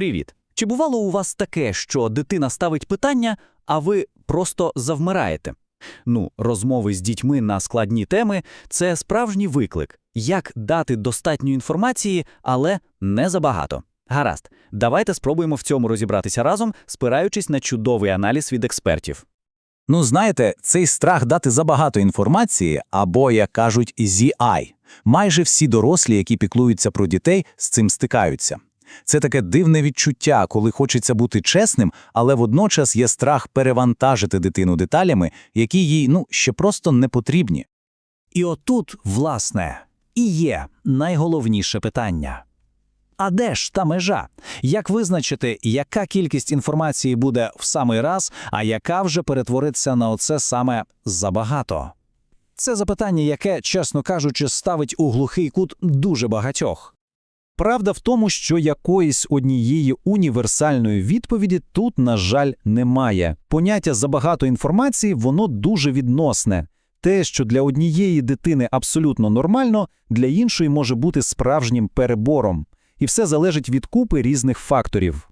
Привіт. Чи бувало у вас таке, що дитина ставить питання, а ви просто завмираєте? Ну, розмови з дітьми на складні теми це справжній виклик. Як дати достатньо інформації, але не забагато. Гаразд, давайте спробуємо в цьому розібратися разом, спираючись на чудовий аналіз від експертів. Ну, знаєте, цей страх дати забагато інформації, або, як кажуть, ZI. Майже всі дорослі, які піклуються про дітей, з цим стикаються. Це таке дивне відчуття, коли хочеться бути чесним, але водночас є страх перевантажити дитину деталями, які їй, ну, ще просто не потрібні. І отут, власне, і є найголовніше питання. А де ж та межа? Як визначити, яка кількість інформації буде в самий раз, а яка вже перетвориться на оце саме забагато? Це запитання, яке, чесно кажучи, ставить у глухий кут дуже багатьох. Правда в тому, що якоїсь однієї універсальної відповіді тут, на жаль, немає. Поняття забагато інформації, воно дуже відносне. Те, що для однієї дитини абсолютно нормально, для іншої може бути справжнім перебором. І все залежить від купи різних факторів.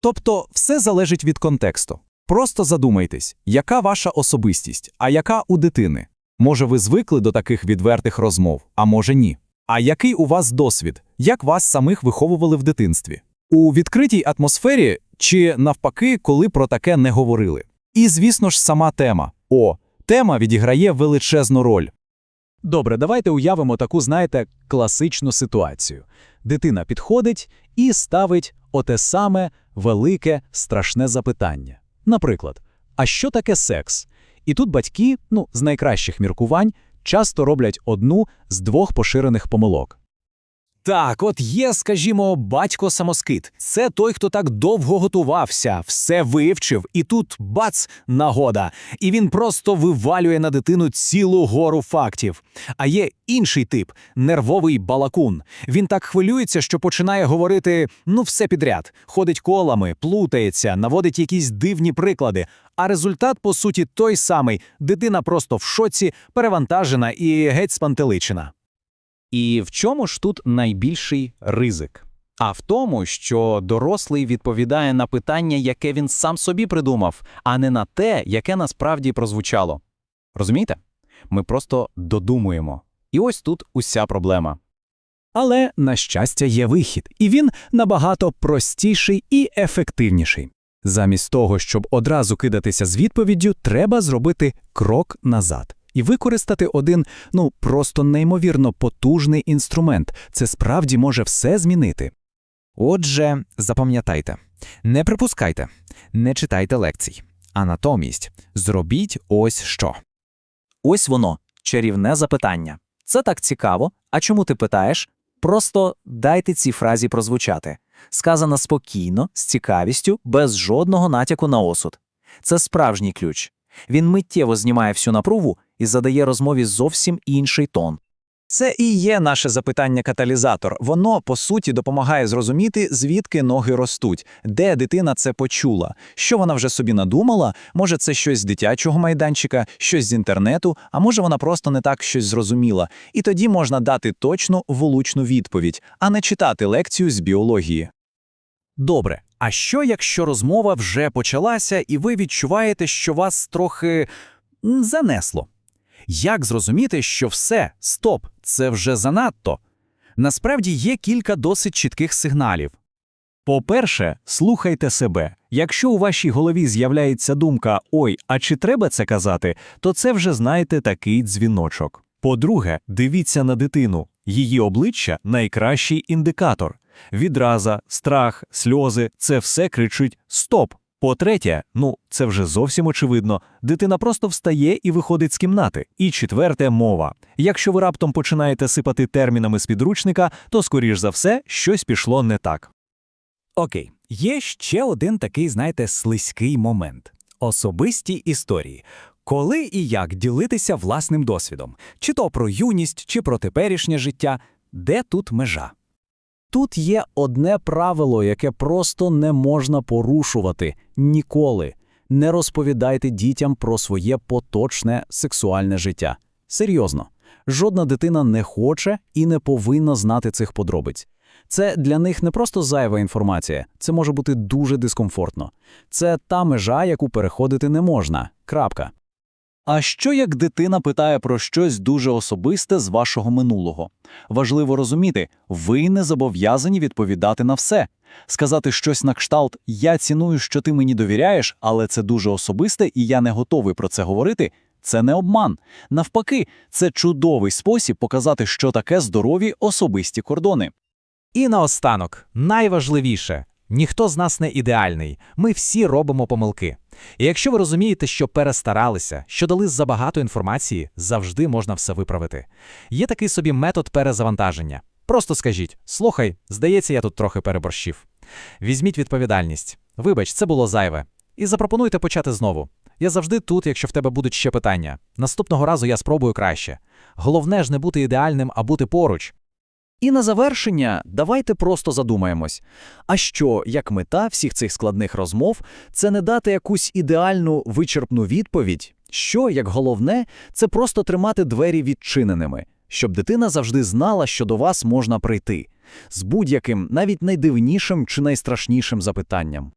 Тобто все залежить від контексту. Просто задумайтесь, яка ваша особистість, а яка у дитини. Може, ви звикли до таких відвертих розмов, а може ні. А який у вас досвід, як вас самих виховували в дитинстві? У відкритій атмосфері чи навпаки, коли про таке не говорили? І, звісно ж, сама тема. О, тема відіграє величезну роль. Добре, давайте уявимо таку, знаєте, класичну ситуацію. Дитина підходить і ставить оте саме велике, страшне запитання. Наприклад, а що таке секс? І тут батьки, ну, з найкращих міркувань, часто роблять одну з двох поширених помилок. Так, от є, скажімо, батько самоскит. Це той, хто так довго готувався, все вивчив, і тут бац, нагода. І він просто вивалює на дитину цілу гору фактів. А є інший тип нервовий балакун. Він так хвилюється, що починає говорити ну все підряд, ходить колами, плутається, наводить якісь дивні приклади. А результат, по суті, той самий: дитина просто в шоці, перевантажена і геть спантеличена. І в чому ж тут найбільший ризик? А в тому, що дорослий відповідає на питання, яке він сам собі придумав, а не на те, яке насправді прозвучало. Розумієте? Ми просто додумуємо. І ось тут уся проблема. Але, на щастя, є вихід, і він набагато простіший і ефективніший. Замість того, щоб одразу кидатися з відповіддю, треба зробити крок назад і використати один, ну просто неймовірно потужний інструмент. Це справді може все змінити. Отже, запам'ятайте, не припускайте, не читайте лекцій, а натомість зробіть ось що. Ось воно, чарівне запитання. Це так цікаво. А чому ти питаєш? Просто дайте цій фразі прозвучати. Сказано спокійно, з цікавістю, без жодного натяку на осуд. Це справжній ключ. Він миттєво знімає всю напругу і задає розмові зовсім інший тон. Це і є наше запитання-каталізатор. Воно, по суті, допомагає зрозуміти, звідки ноги ростуть, де дитина це почула, що вона вже собі надумала, може, це щось з дитячого майданчика, щось з інтернету, а може вона просто не так щось зрозуміла. І тоді можна дати точну влучну відповідь, а не читати лекцію з біології. Добре, а що якщо розмова вже почалася, і ви відчуваєте, що вас трохи занесло? Як зрозуміти, що все, стоп, це вже занадто? Насправді є кілька досить чітких сигналів. По-перше, слухайте себе. Якщо у вашій голові з'являється думка Ой, а чи треба це казати, то це вже знаєте такий дзвіночок. По-друге, дивіться на дитину. Її обличчя найкращий індикатор. Відраза, страх, сльози це все кричить Стоп. По-третє, ну це вже зовсім очевидно, дитина просто встає і виходить з кімнати. І четверте мова. Якщо ви раптом починаєте сипати термінами з підручника, то скоріш за все щось пішло не так. Окей, є ще один такий, знаєте, слизький момент особисті історії. Коли і як ділитися власним досвідом, чи то про юність, чи про теперішнє життя, де тут межа? Тут є одне правило, яке просто не можна порушувати ніколи. Не розповідайте дітям про своє поточне сексуальне життя. Серйозно, жодна дитина не хоче і не повинна знати цих подробиць. Це для них не просто зайва інформація, це може бути дуже дискомфортно. Це та межа, яку переходити не можна. Крапка. А що як дитина питає про щось дуже особисте з вашого минулого? Важливо розуміти, ви не зобов'язані відповідати на все. Сказати щось на кшталт «Я ціную, що ти мені довіряєш, але це дуже особисте і я не готовий про це говорити» – це не обман. Навпаки, це чудовий спосіб показати, що таке здорові особисті кордони. І наостанок, найважливіше – ніхто з нас не ідеальний, ми всі робимо помилки. І якщо ви розумієте, що перестаралися, що дали забагато інформації, завжди можна все виправити. Є такий собі метод перезавантаження. Просто скажіть, слухай, здається, я тут трохи переборщив. Візьміть відповідальність. Вибач, це було зайве. І запропонуйте почати знову. Я завжди тут, якщо в тебе будуть ще питання. Наступного разу я спробую краще. Головне ж не бути ідеальним, а бути поруч. І на завершення давайте просто задумаємось. А що, як мета всіх цих складних розмов, це не дати якусь ідеальну вичерпну відповідь? Що, як головне, це просто тримати двері відчиненими, щоб дитина завжди знала, що до вас можна прийти з будь-яким, навіть найдивнішим чи найстрашнішим запитанням.